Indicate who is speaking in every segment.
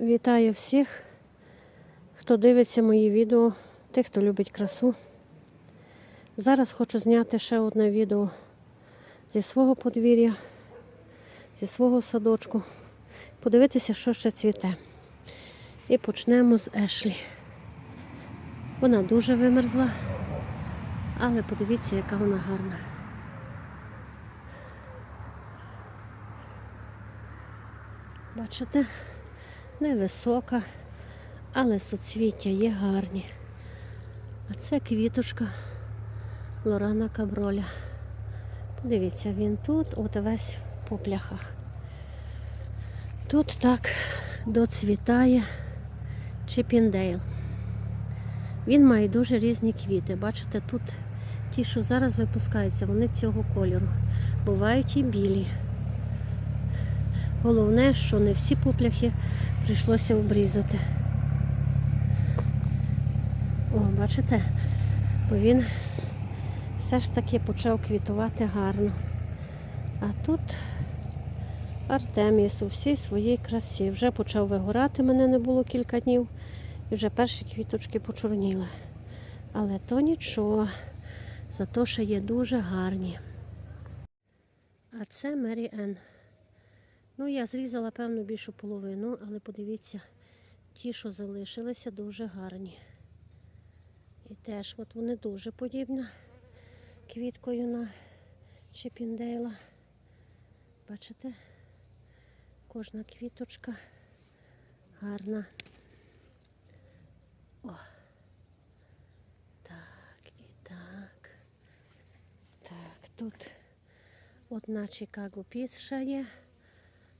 Speaker 1: Вітаю всіх, хто дивиться мої відео, тих, хто любить красу. Зараз хочу зняти ще одне відео зі свого подвір'я, зі свого садочку. Подивитися, що ще цвіте. І почнемо з Ешлі. Вона дуже вимерзла, але подивіться, яка вона гарна. Бачите? Невисока, але соцвіття є гарні. А це квіточка Лорана Каброля. Подивіться, він тут, от весь в попляхах. Тут так доцвітає Чіпіндейл. Він має дуже різні квіти. Бачите, тут ті, що зараз випускаються, вони цього кольору. Бувають і білі. Головне, що не всі пупляхи прийшлося обрізати. О, бачите? Бо він все ж таки почав квітувати гарно. А тут Артеміс у всій своїй красі. Вже почав вигорати, мене не було кілька днів. І вже перші квіточки почорніли. Але то нічого, зато ще є дуже гарні. А це Мері Енн. Ну, я зрізала певну більшу половину, але подивіться, ті, що залишилися, дуже гарні. І теж от вони дуже подібні квіткою на Чіпіндейла. Бачите? Кожна квіточка гарна. О. Так, і так. Так, тут одна Чикаго Піс є.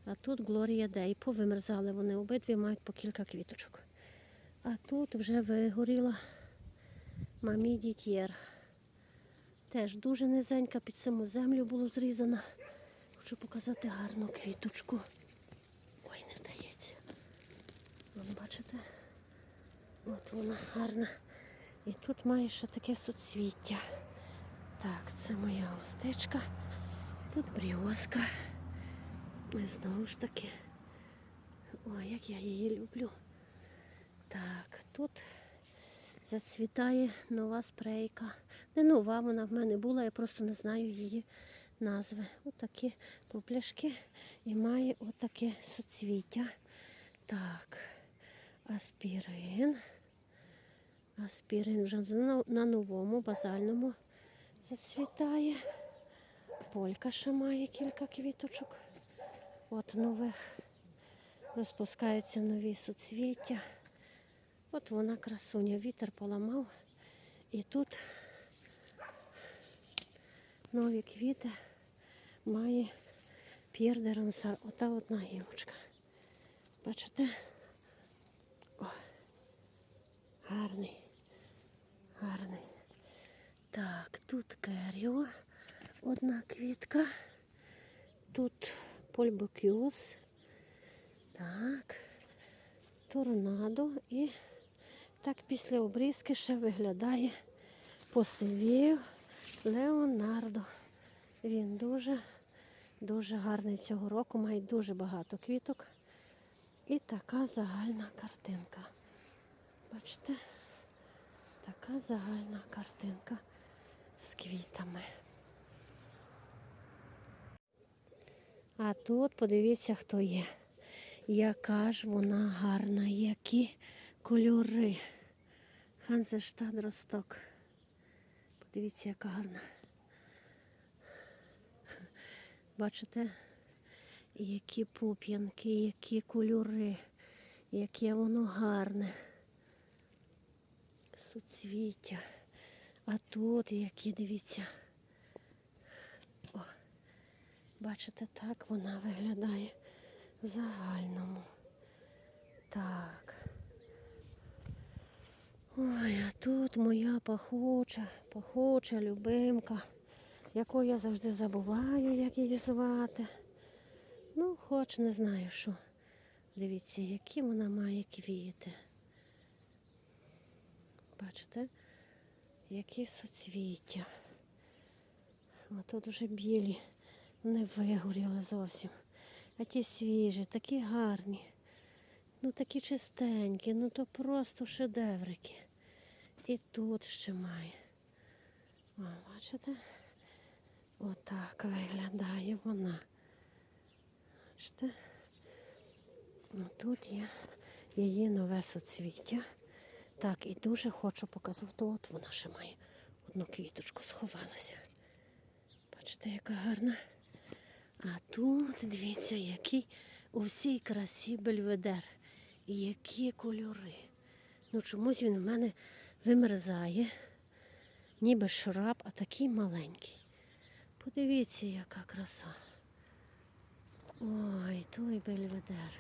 Speaker 1: А тут Глорія Дей. Повимерзали вони обидві мають по кілька квіточок. А тут вже вигоріла мамі дітєр. Теж дуже низенька, під саму землю було зрізана. Хочу показати гарну квіточку. Ой, не вдається. Вон, бачите? От вона гарна. І тут має ще таке суцвіття. Так, це моя остичка. Тут бріоска. Знову ж таки. Ой, як я її люблю. Так, тут зацвітає нова спрейка. Не нова, вона в мене була, я просто не знаю її назви. Отакі попляшки і має отаке соцвіття. Так, аспірин. Аспірин вже на новому базальному зацвітає. Полька ще має кілька квіточок. От нових розпускаються нові суцвіття. От вона красуня, вітер поламав. І тут нові квіти має П'єр. Ота одна гілочка. Бачите? О, гарний. Гарний. Так, тут керіо, одна квітка. Тут польбокюс. Так. Торнадо. І так після обрізки ще виглядає посивів Леонардо. Він дуже, дуже гарний цього року, має дуже багато квіток. І така загальна картинка. Бачите? Така загальна картинка з квітами. А тут подивіться, хто є. Яка ж вона гарна, які кольори. Ханзештад Росток. Подивіться, яка гарна. Бачите, які пуп'янки, які кольори, яке воно гарне. Суцвіття. А тут які, дивіться. О, бачите, так вона виглядає в загальному. Так. Ой, а тут моя пахуча, пахуча любимка, яку я завжди забуваю, як її звати. Ну, хоч не знаю що. Дивіться, які вона має квіти. Бачите, які соцвіття. А тут вже білі, не вигоріли зовсім. А ті свіжі, такі гарні. Ну такі чистенькі, ну то просто шедеврики. І тут ще має. О, бачите? Отак виглядає вона. Бачите? Ну, тут є її нове соцвіття. Так, і дуже хочу показати. От вона ще має одну квіточку сховалася. Бачите, яка гарна. А тут дивіться, який у всій красі бельведер. І які кольори. Ну чомусь він в мене вимерзає, ніби шраб, а такий маленький. Подивіться, яка краса. Ой, той бельведер.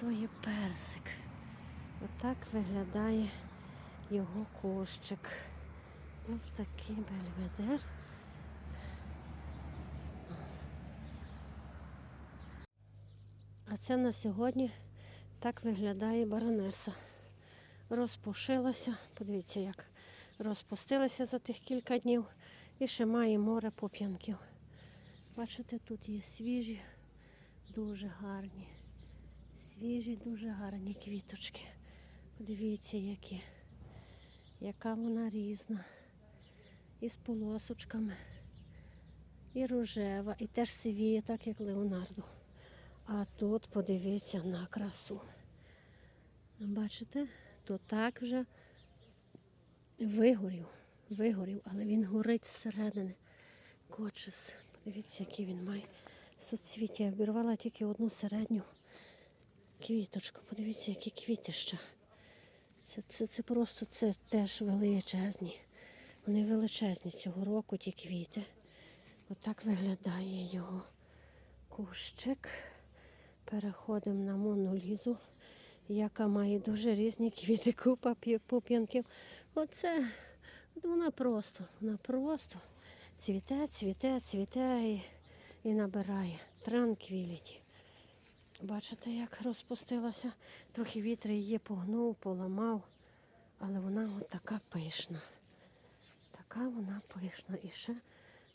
Speaker 1: То є персик. Отак виглядає його кущик. Ось такий бельведер. А це на сьогодні так виглядає баронеса. Розпушилася, подивіться, як розпустилася за тих кілька днів. І ще має море поп'янків. Бачите, тут є свіжі, дуже гарні. Свіжі, дуже гарні квіточки. Подивіться, які. Яка вона різна. І з полосочками. І рожева, і теж сивіє, так як Леонардо. А тут подивіться на красу. Ну, Бачите, то так вже вигорів, вигорів, але він горить зсередини. Кочес. Подивіться, який він має соцвіття. Я обірвала тільки одну середню квіточку. Подивіться, які квітища. Це, це, це просто це теж величезні. Вони величезні цього року, ті квіти. Отак виглядає його кущик. Переходимо на монолізу, яка має дуже різні квіти, купа пуп'янків. Оце вона просто, вона просто цвіте, цвіте, цвіте і, і набирає. Транквіліті. Бачите, як розпустилася? Трохи вітер її погнув, поламав, але вона от така пишна. Така вона пишна. І ще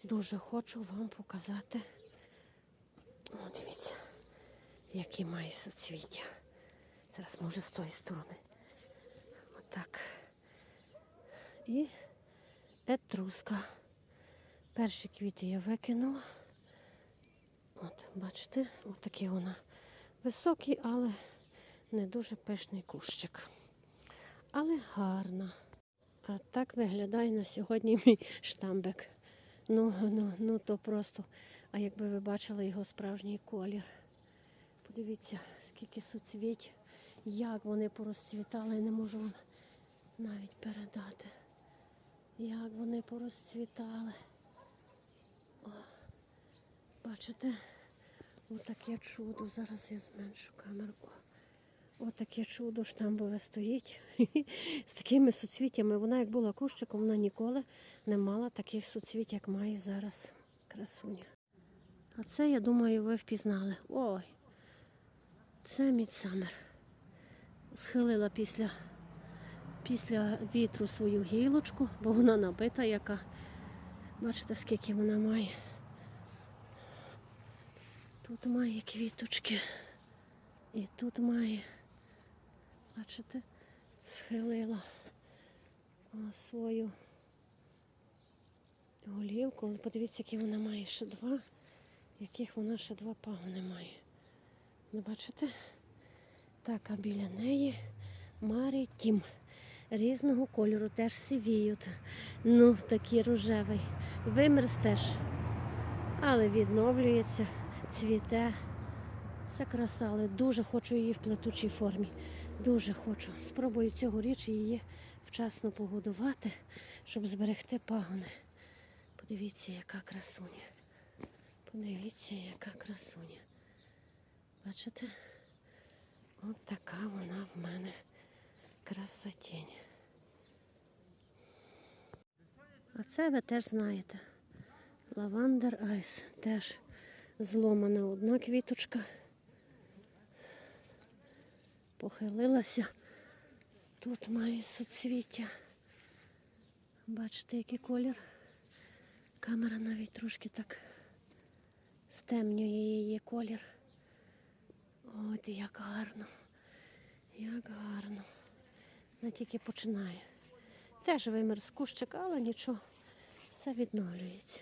Speaker 1: дуже хочу вам показати. О, дивіться які має соцвіття. Зараз може з тої сторони. Отак. І етруска. Перші квіти я викинула. От, бачите, отакий вона високий, але не дуже пишний кущик. Але гарна. А так виглядає на сьогодні мій штамбик. Ну, ну, ну то просто. А якби ви бачили його справжній колір. Подивіться, скільки соцвіть, як вони порозцвітали, не можу вам навіть передати. Як вони порозцвітали. О, бачите? Отаке чудо. Зараз я зменшу камеру. Отаке чудо штамбове стоїть. З такими суцвіттями. Вона як була кущиком, вона ніколи не мала таких суцвіть, як має зараз красуня. А це, я думаю, ви впізнали. Ой. Це мідсамер. Схилила після, після вітру свою гілочку, бо вона набита яка. Бачите, скільки вона має. Тут має квіточки. І тут має, бачите, схилила свою голівку. Подивіться, які вона має ще два, яких вона ще два пагони має. Ну, бачите? Так, а біля неї Марі Тім. Різного кольору теж сивіють. Ну, такий рожевий. Вимерз теж. Але відновлюється, цвіте. Це краса, але дуже хочу її в плетучій формі. Дуже хочу. Спробую цьогоріч її вчасно погодувати, щоб зберегти пагони. Подивіться, яка красуня. Подивіться, яка красуня. Бачите? От така вона в мене красотінь. А це ви теж знаєте. Лавандер Айс. Теж зломана одна квіточка. Похилилася. Тут має соцвіття. Бачите, який колір. Камера навіть трошки так стемнює її колір. От як гарно. Як гарно. Вона тільки починає. Теж вимер з кущика, але нічого. Все відновлюється.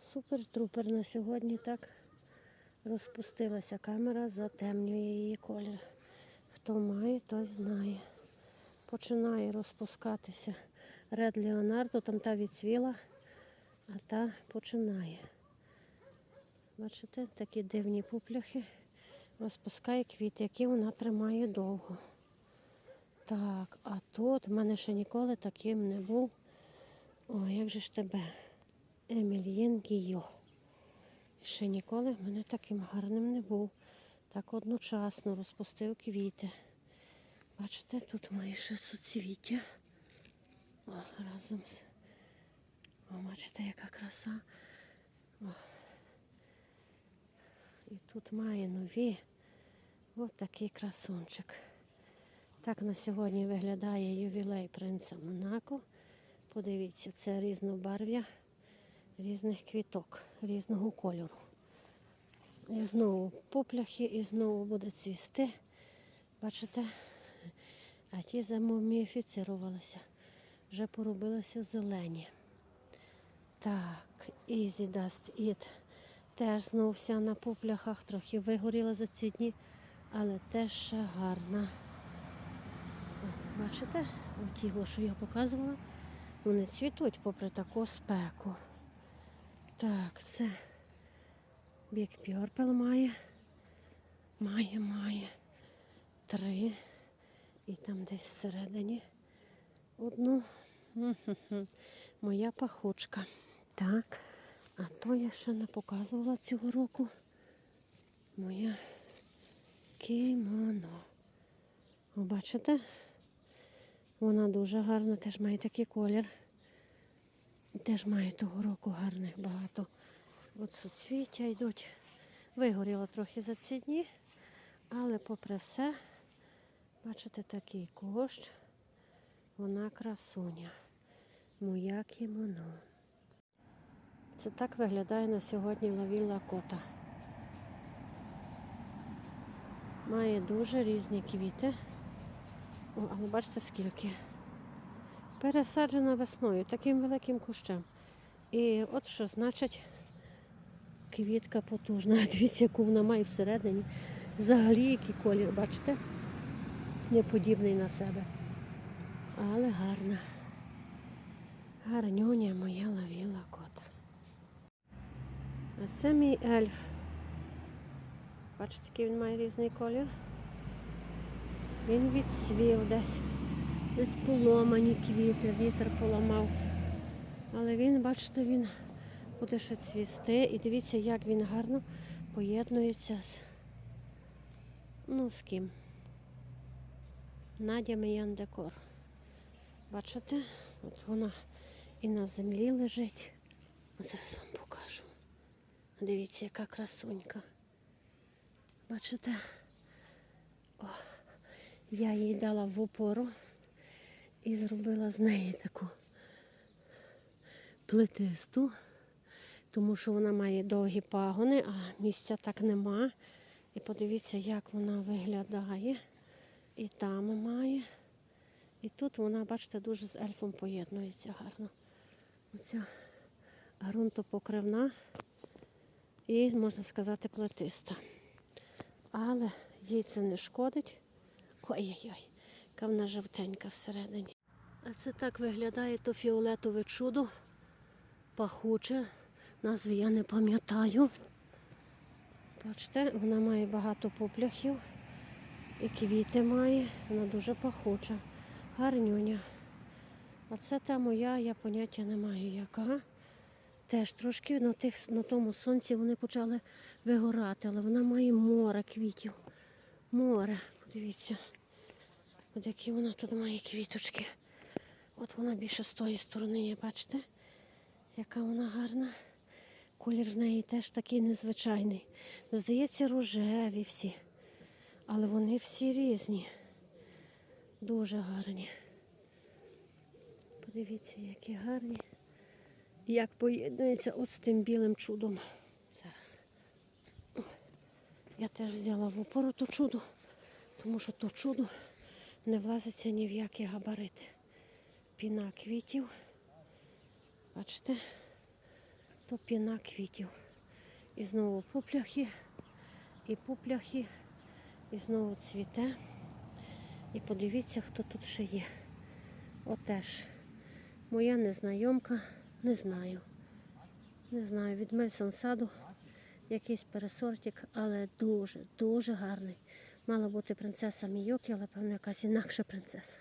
Speaker 1: Супер-трупер на сьогодні так розпустилася камера, затемнює її колір. Хто має, той знає. Починає розпускатися Ред Леонардо, там та відцвіла, а та починає. Бачите, такі дивні пупляхи. Розпускає квіти, які вона тримає довго. Так, а тут в мене ще ніколи таким не був. О, як же ж тебе? Емільєн Гійо. Ще ніколи в мене таким гарним не був. Так одночасно розпустив квіти. Бачите, тут має ще суцвіття. О, разом з. О, бачите, яка краса. О. І тут має нові. Ось такий красунчик. Так на сьогодні виглядає ювілей принца Монако. Подивіться, це різнобарв'я різних квіток, різного кольору. І знову попляхи, і знову буде цвісти. Бачите? А ті замуміфіцирувалися. Вже поробилися зелені. Так, Easy Dust It. Теж знову на попляхах, трохи вигоріла за ці дні, але теж гарна. Бачите, оті, що я показувала, вони цвітуть попри таку спеку. Так, це Big Purple має. Має, має. Три. І там десь всередині одну. Моя пахучка. Так. А то я ще не показувала цього року. Моя кімоно. О, бачите? Вона дуже гарна, теж має такий колір. Теж має того року гарних багато. От суцвіття йдуть. Вигоріло трохи за ці дні, але попри все, бачите, такий кущ. Вона красуня. Моя кімоно. Це так виглядає на сьогодні лавіла кота. Має дуже різні квіти. О, але бачите скільки. Пересаджена весною, таким великим кущем. І от що значить квітка потужна. Дивіться, яку вона має всередині. Взагалі який колір, бачите? Не подібний на себе. Але гарна. Гарнюня моя лавіла кота. А це ельф. Бачите, який він має різний колір. Він відсвів десь. Десь поломані квіти, вітер поламав. Але він, бачите, він буде ще цвісти. І дивіться, як він гарно поєднується з. Ну, з ким? Надя Миян Декор. Бачите? От вона і на землі лежить. Зараз вам покажу. Дивіться, яка красунька. Бачите? О, я їй дала в опору і зробила з неї таку плетисту, тому що вона має довгі пагони, а місця так нема. І подивіться, як вона виглядає. І там має. І тут вона, бачите, дуже з ельфом поєднується гарно. Оця ґрунтопокривна і, можна сказати, плетиста. Але їй це не шкодить. Ой-ой-ой, яка вона жовтенька всередині. А це так виглядає то фіолетове чудо. Пахуче. Назви я не пам'ятаю. Бачите, вона має багато попляхів і квіти має. Вона дуже пахуча. Гарнюня. А це та моя, я поняття не маю яка. Теж трошки на, тих, на тому сонці вони почали вигорати, але вона має море квітів. Море. Подивіться. От які вона тут має квіточки. От вона більше з тої сторони є, бачите? Яка вона гарна. Колір в неї теж такий незвичайний. Ну, Здається, рожеві всі. Але вони всі різні. Дуже гарні. Подивіться, які гарні. Як поєднується от з тим білим чудом. Зараз. Я теж взяла в упору то чудо, тому що то чудо не влазиться ні в які габарити. Піна квітів. Бачите? То піна квітів. І знову пупляхи, і пупляхи, і знову цвіте. І подивіться, хто тут ще є. Отеж. Моя незнайомка, не знаю. Не знаю, від Мельсон саду якийсь пересортик, але дуже, дуже гарний. Мала бути принцеса Мійокі, але певно якась інакша принцеса.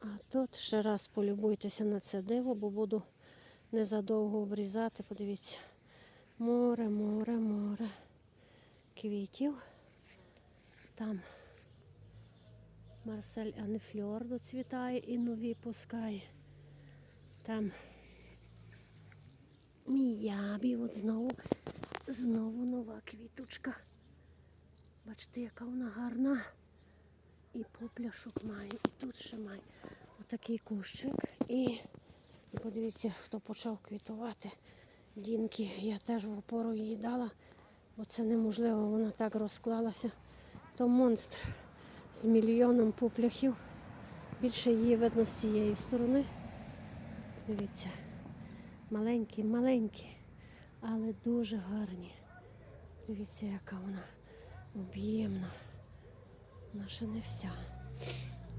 Speaker 1: А тут ще раз полюбуйтеся на це диво, бо буду незадовго обрізати. Подивіться. Море, море, море. Квітів. Там Марсель Анефльор доцвітає і нові пускає. Там Міябі, от знову, знову нова квіточка. Бачите, яка вона гарна. І попляшок має, і тут ще має отакий кущик. І, і подивіться, хто почав квітувати. Дінки, я теж в опору її дала, бо це неможливо, вона так розклалася. То монстр з мільйоном пупляхів. Більше її видно з цієї сторони. Дивіться, маленькі, маленькі, але дуже гарні. Дивіться, яка вона об'ємна. Ще не вся.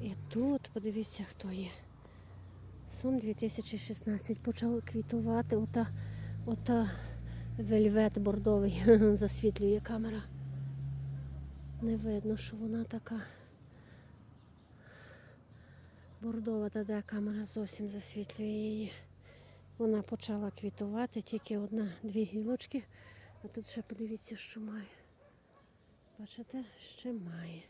Speaker 1: І тут, подивіться, хто є. Сум 2016 почав квітувати. Ота, ота вельвет бордовий засвітлює камера. Не видно, що вона така бордова, та де камера зовсім засвітлює її. Вона почала квітувати, тільки одна-дві гілочки. А тут ще подивіться, що має. Бачите, ще має.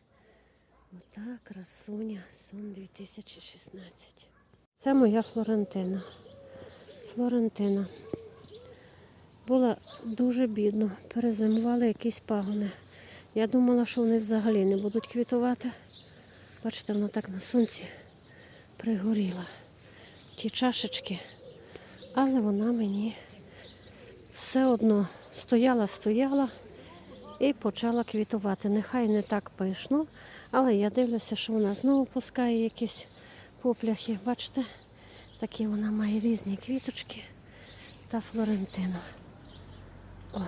Speaker 1: Ота красуня сон 2016. Це моя Флорентина. Флорентина. Була дуже бідно. Перезимували якісь пагони. Я думала, що вони взагалі не будуть квітувати. Бачите, вона так на сонці пригоріла. Ті чашечки. Але вона мені все одно стояла, стояла і почала квітувати. Нехай не так пишно, але я дивлюся, що вона знову пускає якісь попляхи. Бачите, такі вона має різні квіточки та Флорентина. О,